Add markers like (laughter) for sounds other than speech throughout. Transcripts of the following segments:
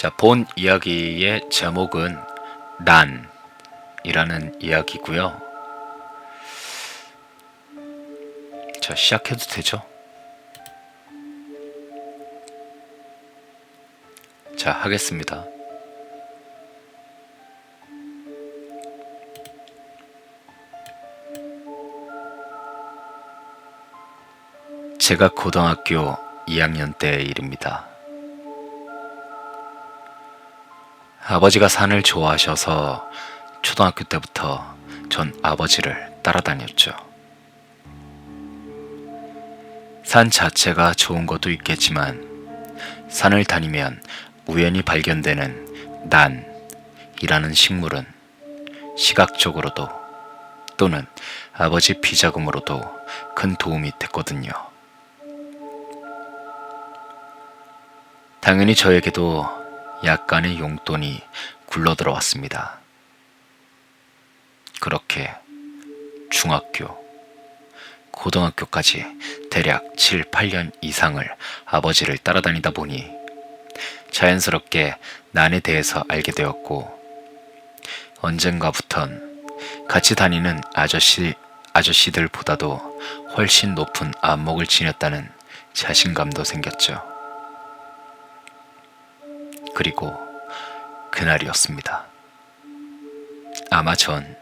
자, 본 이야기의 제목은 난이라는 이야기고요. 자, 시작해도 되죠? 자, 하겠습니다. 제가 고등학교 2학년 때의 일입니다. 아버지가 산을 좋아하셔서 초등학교 때부터 전 아버지를 따라다녔죠. 산 자체가 좋은 것도 있겠지만 산을 다니면 우연히 발견되는 난이라는 식물은 시각적으로도 또는 아버지 비자금으로도 큰 도움이 됐거든요. 당연히 저에게도 약간의 용돈이 굴러 들어왔습니다. 그렇게 중학교, 고등학교까지 대략 7, 8년 이상을 아버지를 따라다니다 보니 자연스럽게 난에 대해서 알게 되었고 언젠가부턴 같이 다니는 아저씨, 아저씨들보다도 훨씬 높은 안목을 지녔다는 자신감도 생겼죠. 그리고 그날이었습니다. 아마 전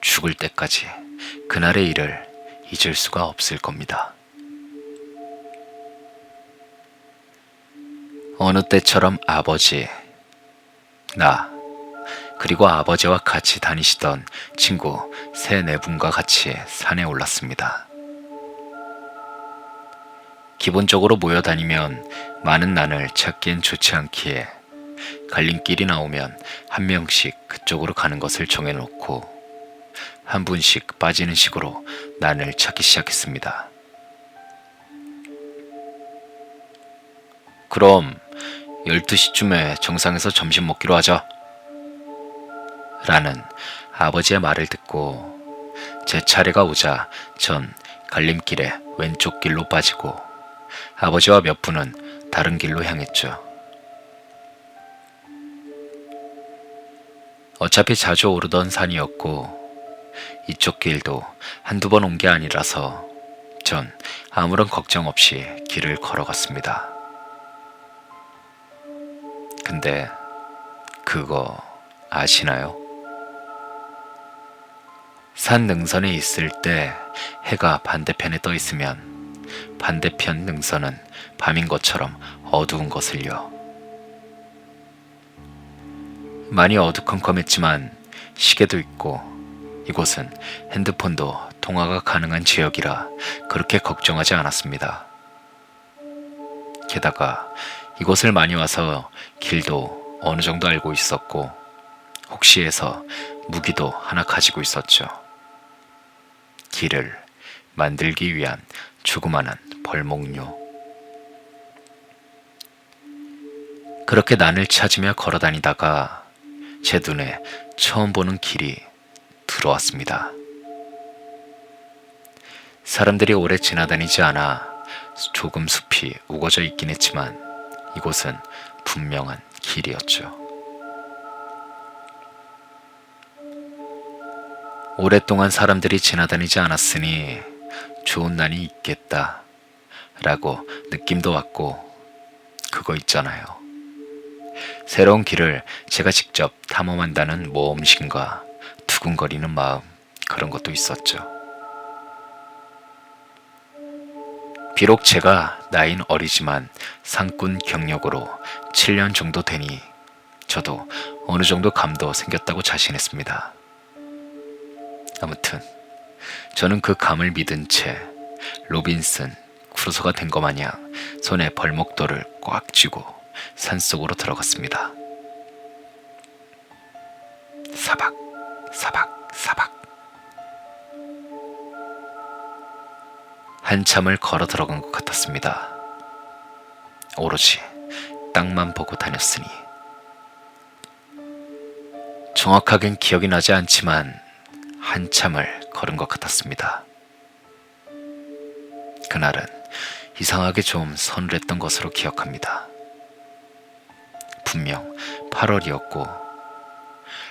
죽을 때까지 그날의 일을 잊을 수가 없을 겁니다. 어느 때처럼 아버지, 나, 그리고 아버지와 같이 다니시던 친구 세 네 분과 같이 산에 올랐습니다. 기본적으로 모여 다니면 많은 난을 찾기엔 좋지 않기에 갈림길이 나오면 한 명씩 그쪽으로 가는 것을 정해놓고 한 분씩 빠지는 식으로 난을 찾기 시작했습니다. 그럼 12시쯤에 정상에서 점심 먹기로 하자. 라는 아버지의 말을 듣고 제 차례가 오자 전 갈림길의 왼쪽 길로 빠지고 아버지와 몇 분은 다른 길로 향했죠. 어차피 자주 오르던 산이었고 이쪽 길도 한두 번 온 게 아니라서 전 아무런 걱정 없이 길을 걸어갔습니다. 근데 그거 아시나요? 산 능선에 있을 때 해가 반대편에 떠 있으면 반대편 능선은 밤인 것처럼 어두운 것을요. 많이 어두컴컴했지만 시계도 있고 이곳은 핸드폰도 통화가 가능한 지역이라 그렇게 걱정하지 않았습니다. 게다가 이곳을 많이 와서 길도 어느 정도 알고 있었고 혹시 해서 무기도 하나 가지고 있었죠. 길을 만들기 위한 조그마한 벌목료. 그렇게 난을 찾으며 걸어 다니다가 제 눈에 처음 보는 길이 들어왔습니다. 사람들이 오래 지나다니지 않아 조금 숲이 우거져 있긴 했지만 이곳은 분명한 길이었죠. 오랫동안 사람들이 지나다니지 않았으니 좋은 날이 있겠다. 라고 느낌도 왔고, 그거 있잖아요. 새로운 길을 제가 직접 탐험한다는 모험심과 두근거리는 마음, 그런 것도 있었죠. 비록 제가 나이는 어리지만 상꾼 경력으로 7년 정도 되니 저도 어느 정도 감도 생겼다고 자신했습니다. 아무튼 저는 그 감을 믿은 채 로빈슨 크루소가 된 것 마냥 손에 벌목돌을 꽉 쥐고 산속으로 들어갔습니다. 사박, 사박, 사박. 한참을 걸어 들어간 것 같았습니다. 오로지 땅만 보고 다녔으니. 정확하겐 기억이 나지 않지만 한참을 걸은 것 같았습니다. 그날은 이상하게 좀 서늘했던 것으로 기억합니다. 분명 8월이었고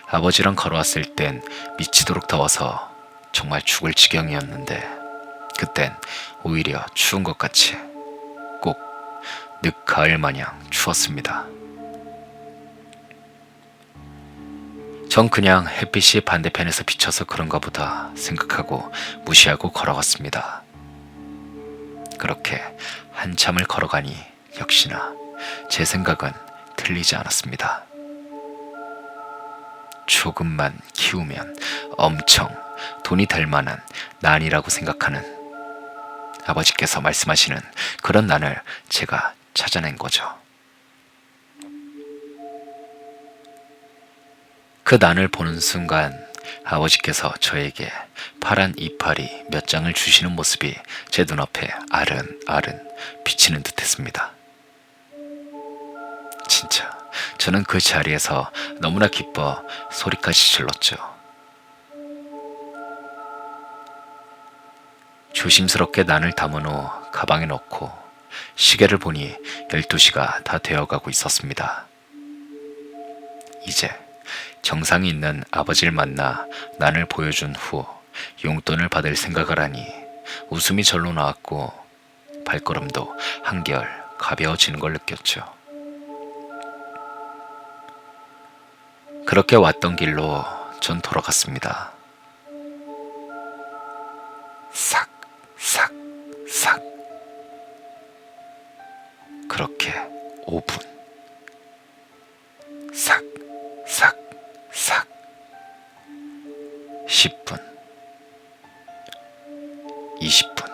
아버지랑 걸어왔을 땐 미치도록 더워서 정말 죽을 지경이었는데 그땐 오히려 추운 것 같이 꼭 늦가을 마냥 추웠습니다. 전 그냥 햇빛이 반대편에서 비쳐서 그런가 보다 생각하고 무시하고 걸어갔습니다. 그렇게 한참을 걸어가니 역시나 제 생각은 틀리지 않았습니다. 조금만 키우면 엄청 돈이 될 만한 난이라고 생각하는 아버지께서 말씀하시는 그런 난을 제가 찾아낸 거죠. 그 난을 보는 순간 아버지께서 저에게 파란 이파리 몇 장을 주시는 모습이 제 눈앞에 아른아른 비치는 듯 했습니다. 진짜 저는 그 자리에서 너무나 기뻐 소리까지 질렀죠. 조심스럽게 난을 담은 후 가방에 넣고 시계를 보니 12시가 다 되어가고 있었습니다. 이제 정상이 있는 아버지를 만나 난을 보여준 후 용돈을 받을 생각을 하니 웃음이 절로 나왔고 발걸음도 한결 가벼워지는 걸 느꼈죠. 그렇게 왔던 길로 전 돌아갔습니다. 삭, 삭, 삭. 그렇게 5분. 삭, 삭, 삭. 10분. 20분.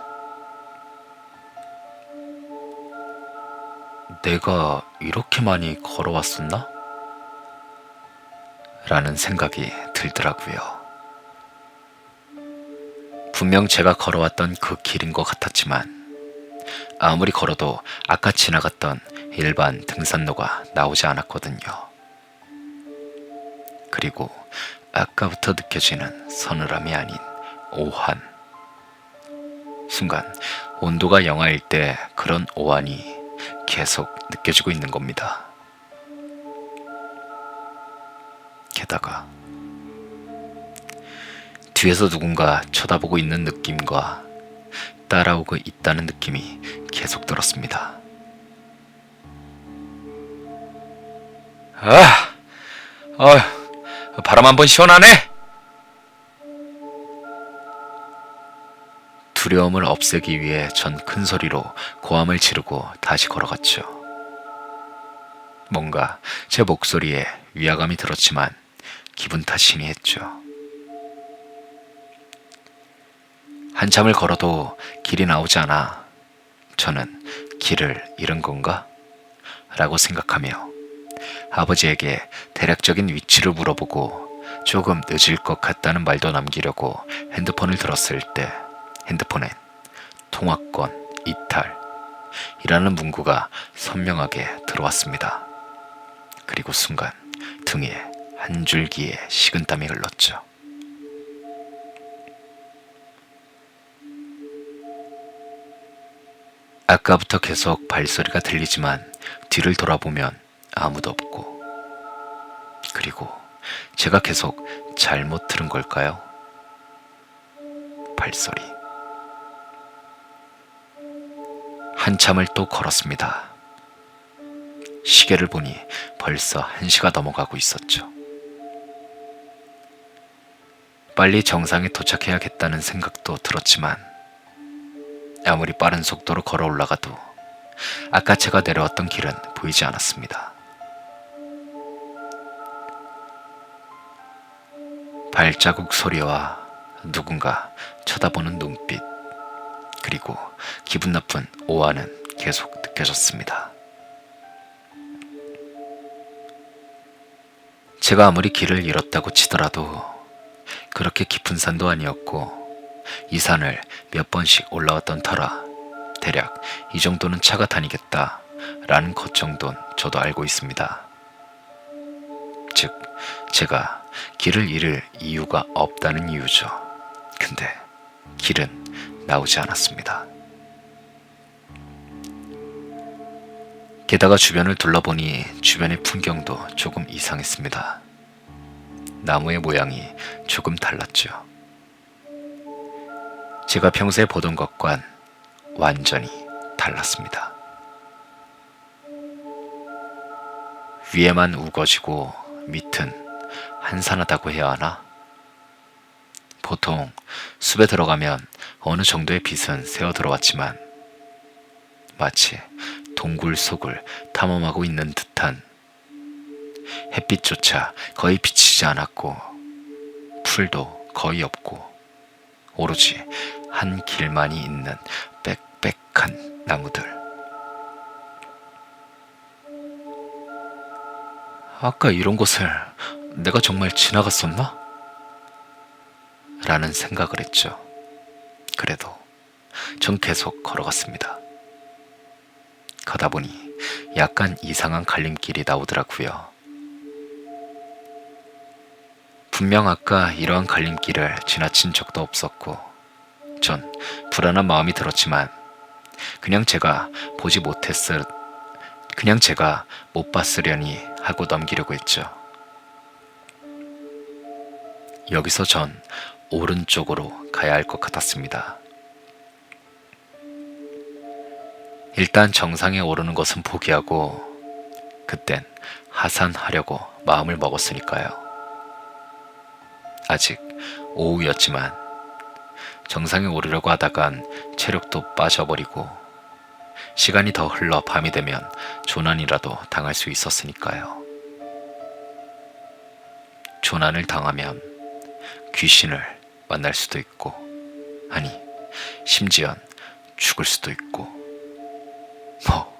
내가 이렇게 많이 걸어왔었나? 라는 생각이 들더라고요. 분명 제가 걸어왔던 그 길인 것 같았지만 아무리 걸어도 아까 지나갔던 일반 등산로가 나오지 않았거든요. 그리고 아까부터 느껴지는 서늘함이 아닌 오한. 순간 온도가 영하일 때 그런 오한이 계속 느껴지고 있는 겁니다. 게다가 뒤에서 누군가 쳐다보고 있는 느낌과 따라오고 있다는 느낌이 계속 들었습니다. 아, 어, 바람 한 번 시원하네. 두려움을 없애기 위해 전 큰 소리로 고함을 지르고 다시 걸어갔죠. 뭔가 제 목소리에 위화감이 들었지만 기분 탓이니 했죠. 한참을 걸어도 길이 나오지 않아 저는 길을 잃은 건가? 라고 생각하며 아버지에게 대략적인 위치를 물어보고 조금 늦을 것 같다는 말도 남기려고 핸드폰을 들었을 때 핸드폰엔 통화권 이탈 이라는 문구가 선명하게 들어왔습니다. 그리고 순간 등에 한 줄기의 식은땀이 흘렀죠. 아까부터 계속 발소리가 들리지만 뒤를 돌아보면 아무도 없고 그리고 제가 계속 잘못 들은 걸까요? 발소리. 한참을 또 걸었습니다. 시계를 보니 벌써 한 시가 넘어가고 있었죠. 빨리 정상에 도착해야겠다는 생각도 들었지만 아무리 빠른 속도로 걸어 올라가도 아까 제가 내려왔던 길은 보이지 않았습니다. 발자국 소리와 누군가 쳐다보는 눈빛, 그리고 기분 나쁜 오한은 계속 느껴졌습니다. 제가 아무리 길을 잃었다고 치더라도 그렇게 깊은 산도 아니었고 이 산을 몇 번씩 올라왔던 터라 대략 이 정도는 차가 다니겠다 라는 것 정도는 저도 알고 있습니다. 즉, 제가 길을 잃을 이유가 없다는 이유죠. 근데 길은 나오지 않았습니다. 게다가 주변을 둘러보니 주변의 풍경도 조금 이상했습니다. 나무의 모양이 조금 달랐죠. 제가 평소에 보던 것과는 완전히 달랐습니다. 위에만 우거지고 밑은 한산하다고 해야 하나? 보통 숲에 들어가면 어느 정도의 빛은 새어 들어왔지만 마치 동굴 속을 탐험하고 있는 듯한 햇빛조차 거의 비치지 않았고 풀도 거의 없고 오로지 한 길만이 있는 빽빽한 나무들. 아까 이런 곳을 내가 정말 지나갔었나? 라는 생각을 했죠. 그래도 전 계속 걸어갔습니다. 가다 보니 약간 이상한 갈림길이 나오더라고요. 분명 아까 이러한 갈림길을 지나친 적도 없었고, 전 불안한 마음이 들었지만, 그냥 제가 보지 못했을, 그냥 제가 못 봤으려니 하고 넘기려고 했죠. 여기서 전 오른쪽으로 가야 할 것 같았습니다. 일단 정상에 오르는 것은 포기하고 그땐 하산하려고 마음을 먹었으니까요. 아직 오후였지만 정상에 오르려고 하다간 체력도 빠져버리고 시간이 더 흘러 밤이 되면 조난이라도 당할 수 있었으니까요. 조난을 당하면 귀신을 만날 수도 있고, 아니, 심지어 죽을 수도 있고, 뭐,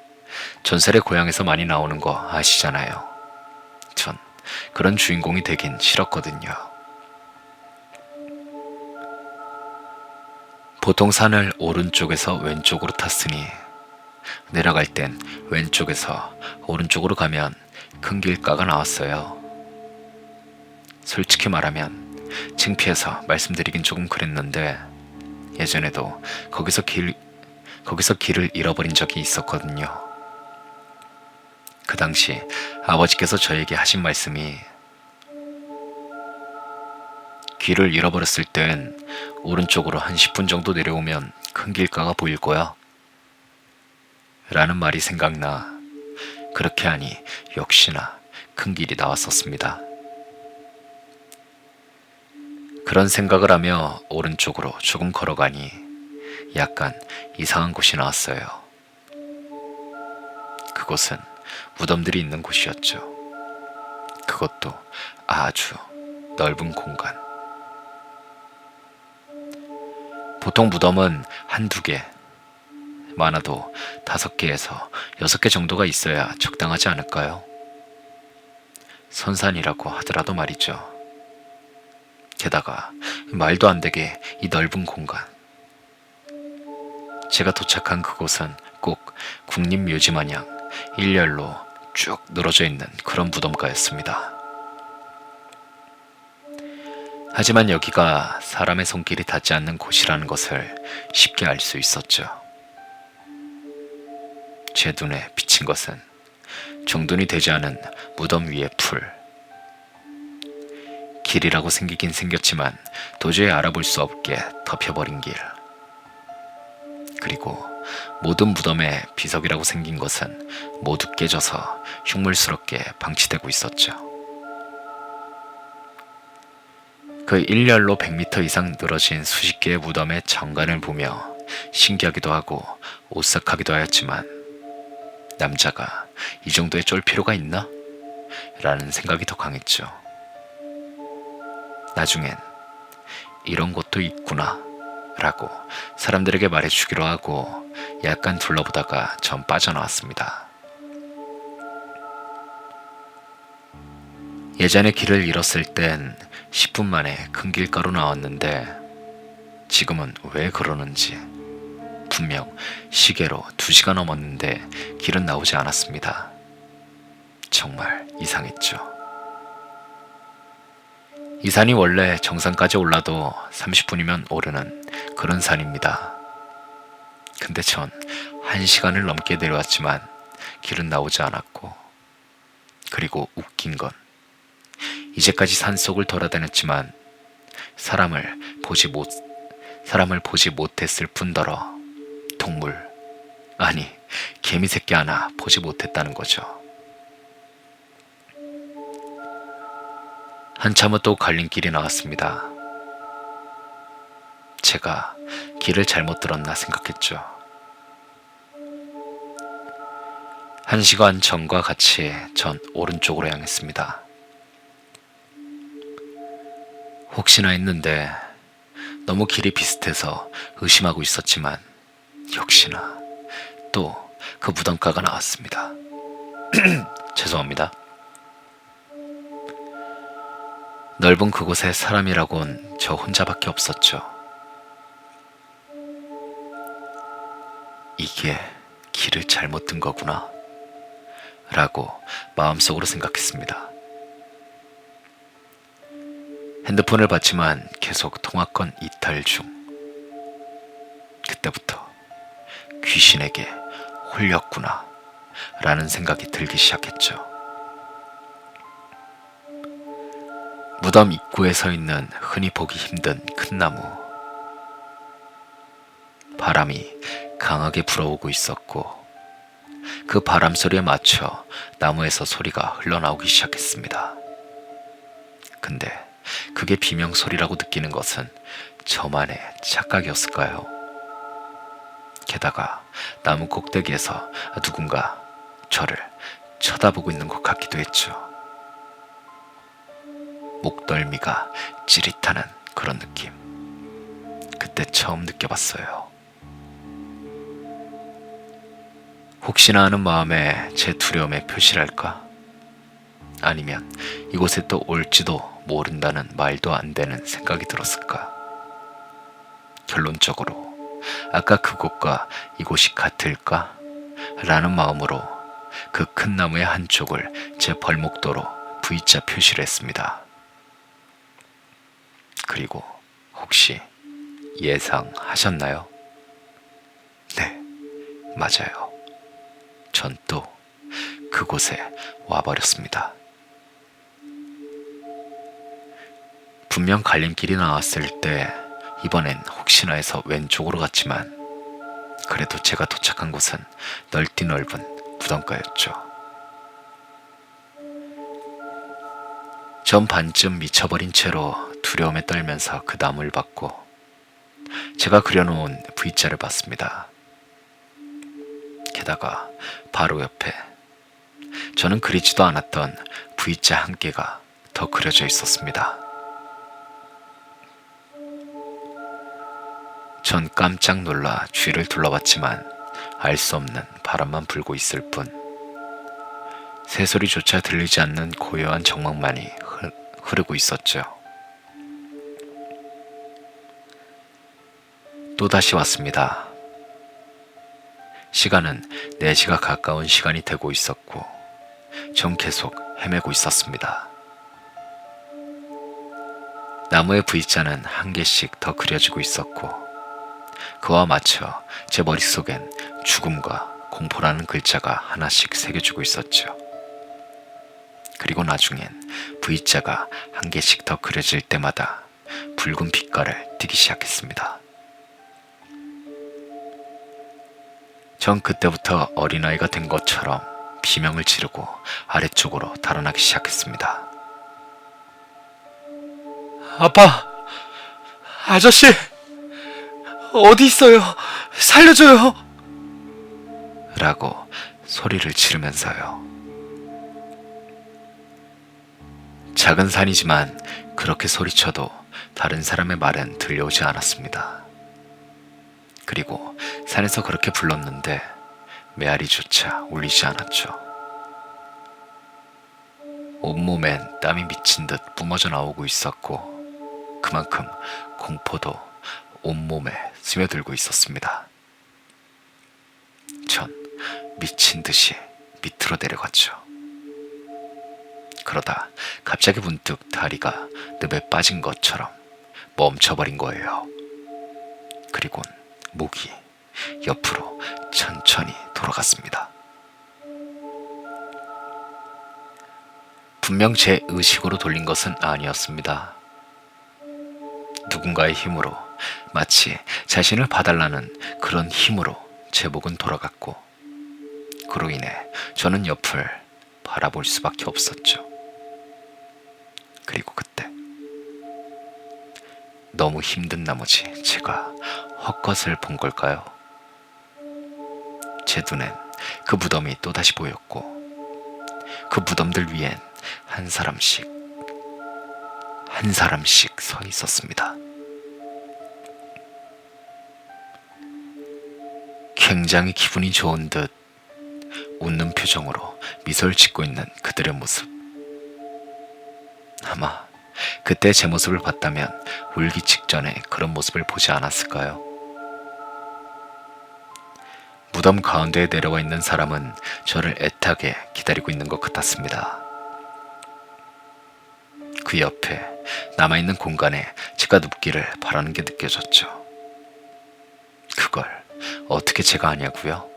전설의 고향에서 많이 나오는 거 아시잖아요. 전 그런 주인공이 되긴 싫었거든요. 보통 산을 오른쪽에서 왼쪽으로 탔으니 내려갈 땐 왼쪽에서 오른쪽으로 가면 큰 길가가 나왔어요. 솔직히 말하면 창피해서 말씀드리긴 조금 그랬는데 예전에도 거기서 길 거기서 길을 잃어버린 적이 있었거든요. 그 당시 아버지께서 저에게 하신 말씀이 길을 잃어버렸을 땐 오른쪽으로 한 10분 정도 내려오면 큰 길가가 보일 거야. 라는 말이 생각나 그렇게 하니 역시나 큰 길이 나왔었습니다. 그런 생각을 하며 오른쪽으로 조금 걸어가니 약간 이상한 곳이 나왔어요. 그곳은 무덤들이 있는 곳이었죠. 그것도 아주 넓은 공간. 보통 무덤은 한두 개, 많아도 다섯 개에서 여섯 개 정도가 있어야 적당하지 않을까요? 선산이라고 하더라도 말이죠. 게다가 말도 안 되게 이 넓은 공간. 제가 도착한 그곳은 꼭 국립묘지 마냥 일렬로 쭉 늘어져 있는 그런 무덤가였습니다. 하지만 여기가 사람의 손길이 닿지 않는 곳이라는 것을 쉽게 알 수 있었죠. 제 눈에 비친 것은 정돈이 되지 않은 무덤 위의 풀. 길이라고 생기긴 생겼지만 도저히 알아볼 수 없게 덮여버린 길. 그리고 모든 무덤에 비석이라고 생긴 것은 모두 깨져서 흉물스럽게 방치되고 있었죠. 그 일렬로 100m 이상 늘어진 수십 개의 무덤의 정관을 보며 신기하기도 하고 오싹하기도 하였지만 남자가 이 정도에 쫄 필요가 있나? 라는 생각이 더 강했죠. 나중엔 이런 것도 있구나 라고 사람들에게 말해주기로 하고 약간 둘러보다가 전 빠져나왔습니다. 예전에 길을 잃었을 땐 10분 만에 큰 길가로 나왔는데 지금은 왜 그러는지 분명 시계로 2시간 넘었는데 길은 나오지 않았습니다. 정말 이상했죠. 이 산이 원래 정상까지 올라도 30분이면 오르는 그런 산입니다. 근데 전 1시간을 넘게 내려왔지만 길은 나오지 않았고 그리고 웃긴 건 이제까지 산속을 돌아다녔지만 사람을 보지 못 사람을 보지 못했을 뿐더러 동물 아니 개미 새끼 하나 보지 못했다는 거죠. 한참 후 또 갈림길이 나왔습니다. 제가 길을 잘못 들었나 생각했죠. 한 시간 전과 같이 전 오른쪽으로 향했습니다. 혹시나 했는데 너무 길이 비슷해서 의심하고 있었지만 역시나 또 그 무덤가가 나왔습니다. (clears throat) 죄송합니다. 넓은 그곳에 사람이라곤 저 혼자밖에 없었죠. 이게 길을 잘못 든 거구나. 라고 마음속으로 생각했습니다. 핸드폰을 봤지만 계속 통화권 이탈 중. 그때부터 귀신에게 홀렸구나. 라는 생각이 들기 시작했죠. 무덤 입구에 서 있는 흔히 보기 힘든 큰 나무. 바람이 강하게 불어오고 있었고, 그 바람 소리에 맞춰 나무에서 소리가 흘러나오기 시작했습니다. 근데 그게 비명 소리라고 느끼는 것은 저만의 착각이었을까요? 게다가 나무 꼭대기에서 누군가 저를 쳐다보고 있는 것 같기도 했죠. 목덜미가 찌릿하는 그런 느낌. 그때 처음 느껴봤어요. 혹시나 하는 마음에 제 두려움의 표시랄까? 아니면 이곳에 또 올지도 모른다는 말도 안 되는 생각이 들었을까? 결론적으로 아까 그곳과 이곳이 같을까? 라는 마음으로 그 큰 나무의 한쪽을 제 벌목도로 V자 표시를 했습니다. 그리고 혹시 예상하셨나요? 네, 맞아요. 전 또 그곳에 와버렸습니다. 분명 갈림길이 나왔을 때 이번엔 혹시나 해서 왼쪽으로 갔지만 그래도 제가 도착한 곳은 넓디 넓은 무덤가였죠. 전 반쯤 미쳐버린 채로 두려움에 떨면서 그 나무를 봤고 제가 그려놓은 V자를 봤습니다. 게다가 바로 옆에 저는 그리지도 않았던 V자 한 개가 더 그려져 있었습니다. 전 깜짝 놀라 주위를 둘러봤지만 알 수 없는 바람만 불고 있을 뿐 새소리조차 들리지 않는 고요한 정막만이 흐- 흐르고 있었죠. 또다시 왔습니다. 시간은 4시가 가까운 시간이 되고 있었고, 전 계속 헤매고 있었습니다. 나무의 V자는 한 개씩 더 그려지고 있었고, 그와 맞춰 제 머릿속엔 죽음과 공포라는 글자가 하나씩 새겨지고 있었죠. 그리고 나중엔 V자가 한 개씩 더 그려질 때마다 붉은 빛깔을 띠기 시작했습니다. 전 그때부터 어린아이가 된 것처럼 비명을 지르고 아래쪽으로 달아나기 시작했습니다. 아빠, 아저씨, 어디 있어요? 살려줘요. 라고 소리를 지르면서요. 작은 산이지만 그렇게 소리쳐도 다른 사람의 말은 들려오지 않았습니다. 그리고 산에서 그렇게 불렀는데 메아리조차 울리지 않았죠. 온몸엔 땀이 미친 듯 뿜어져 나오고 있었고 그만큼 공포도 온몸에 스며들고 있었습니다. 전 미친 듯이 밑으로 내려갔죠. 그러다 갑자기 문득 다리가 늪에 빠진 것처럼 멈춰버린 거예요. 그리곤 목이 옆으로 천천히 돌아갔습니다. 분명 제 의식으로 돌린 것은 아니었습니다. 누군가의 힘으로 마치 자신을 봐달라는 그런 힘으로 제 목은 돌아갔고 그로 인해 저는 옆을 바라볼 수밖에 없었죠. 그리고 그때 너무 힘든 나머지 제가 헛것을 본 걸까요? 제 눈엔 그 무덤이 또다시 보였고 그 무덤들 위엔 한 사람씩 한 사람씩 서 있었습니다. 굉장히 기분이 좋은 듯 웃는 표정으로 미소를 짓고 있는 그들의 모습. 아마 그때 제 모습을 봤다면 울기 직전에 그런 모습을 보지 않았을까요? 무덤 가운데에 내려와 있는 사람은 저를 애타게 기다리고 있는 것 같았습니다. 그 옆에 남아있는 공간에 제가 눕기를 바라는 게 느껴졌죠. 어떻게 제가 아냐고요?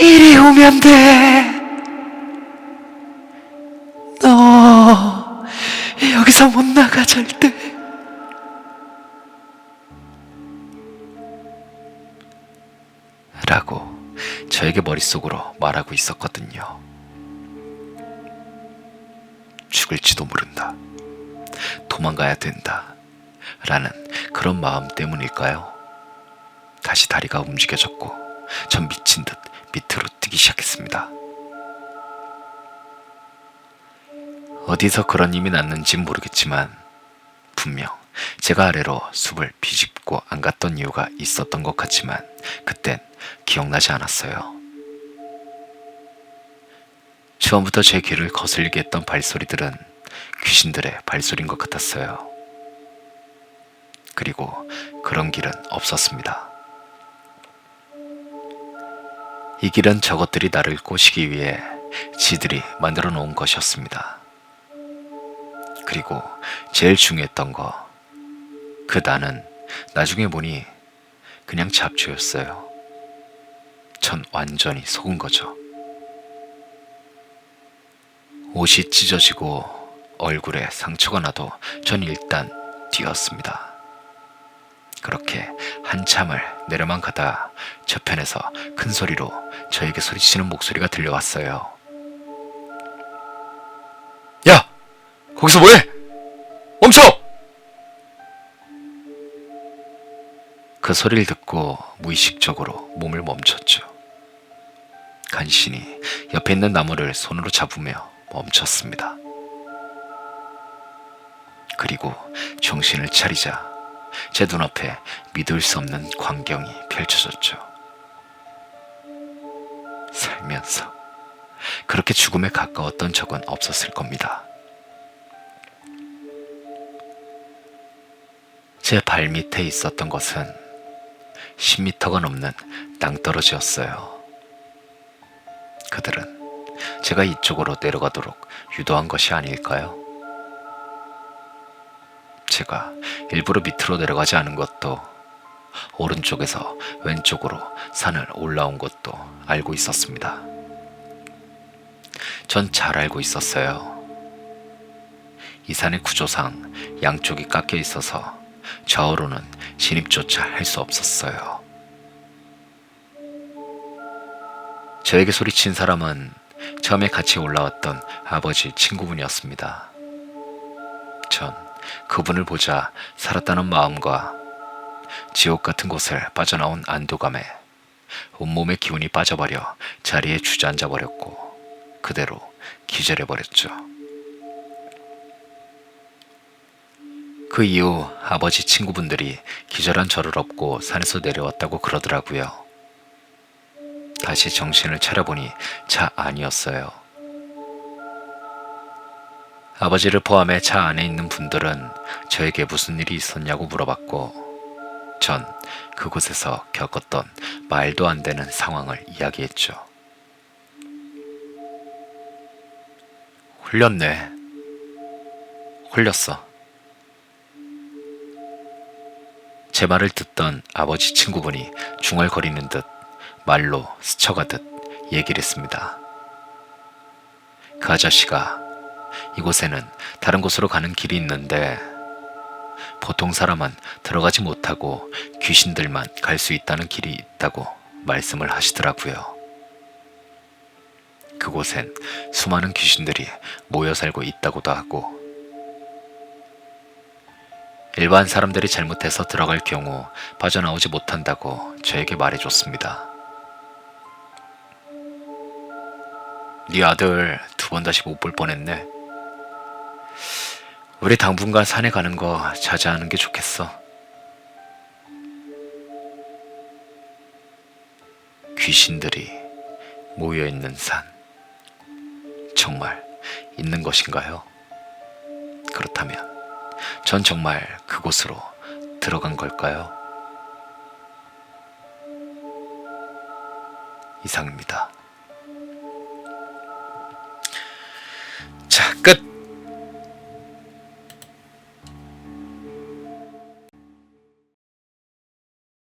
이리 오면 돼. 너 여기서 못 나가 절대. 라고 저에게 머릿속으로 말하고 있었거든요. 죽을지도 모른다. 도망가야 된다. 라는 그런 마음 때문일까요? 다시 다리가 움직여졌고 전 미친 듯 밑으로 뛰기 시작했습니다. 어디서 그런 힘이 났는지 모르겠지만 분명 제가 아래로 숲을 비집고 안 갔던 이유가 있었던 것 같지만 그땐 기억나지 않았어요. 처음부터 제 귀를 거슬리게 했던 발소리들은 귀신들의 발소리인 것 같았어요. 그리고 그런 길은 없었습니다. 이 길은 저것들이 나를 꼬시기 위해 지들이 만들어 놓은 것이었습니다. 그리고 제일 중요했던 거, 그 나는 나중에 보니 그냥 잡초였어요. 전 완전히 속은 거죠. 옷이 찢어지고 얼굴에 상처가 나도 전 일단 뛰었습니다. 그렇게 한참을 내려만 가다 저편에서 큰 소리로 저에게 소리치는 목소리가 들려왔어요. 야, 거기서 뭐해? 멈춰! 그 소리를 듣고 무의식적으로 몸을 멈췄죠. 간신히 옆에 있는 나무를 손으로 잡으며 멈췄습니다. 그리고 정신을 차리자 제 눈앞에 믿을 수 없는 광경이 펼쳐졌죠. 살면서 그렇게 죽음에 가까웠던 적은 없었을 겁니다. 제 발밑에 있었던 것은 10미터가 넘는 낭떠러지였어요. 그들은 제가 이쪽으로 내려가도록 유도한 것이 아닐까요? 제가 일부러 밑으로 내려가지 않은 것도 오른쪽에서 왼쪽으로 산을 올라온 것도 알고 있었습니다. 전 잘 알고 있었어요. 이 산의 구조상 양쪽이 깎여 있어서 좌우로는 진입조차 할 수 없었어요. 저에게 소리친 사람은 처음에 같이 올라왔던 아버지 친구분이었습니다. 전 그분을 보자 살았다는 마음과 지옥 같은 곳을 빠져나온 안도감에 온몸의 기운이 빠져버려 자리에 주저앉아 버렸고 그대로 기절해 버렸죠. 그 이후 아버지 친구분들이 기절한 저를 업고 산에서 내려왔다고 그러더라고요. 다시 정신을 차려보니 차 안이었어요. 아버지를 포함해 차 안에 있는 분들은 저에게 무슨 일이 있었냐고 물어봤고, 전 그곳에서 겪었던 말도 안 되는 상황을 이야기했죠. 홀렸네. 홀렸어. 제 말을 듣던 아버지 친구분이 중얼거리는 듯 말로 스쳐가듯 얘기를 했습니다. 그 아저씨가 이곳에는 다른 곳으로 가는 길이 있는데 보통 사람은 들어가지 못하고 귀신들만 갈 수 있다는 길이 있다고 말씀을 하시더라고요. 그곳엔 수많은 귀신들이 모여 살고 있다고도 하고 일반 사람들이 잘못해서 들어갈 경우 빠져나오지 못한다고 저에게 말해줬습니다. 네 아들 두 번 다시 못 볼 뻔했네. 우리 당분간 산에 가는 거 자제하는 게 좋겠어. 귀신들이 모여 있는 산. 정말 있는 것인가요? 그렇다면 전 정말 그곳으로 들어간 걸까요? 이상입니다.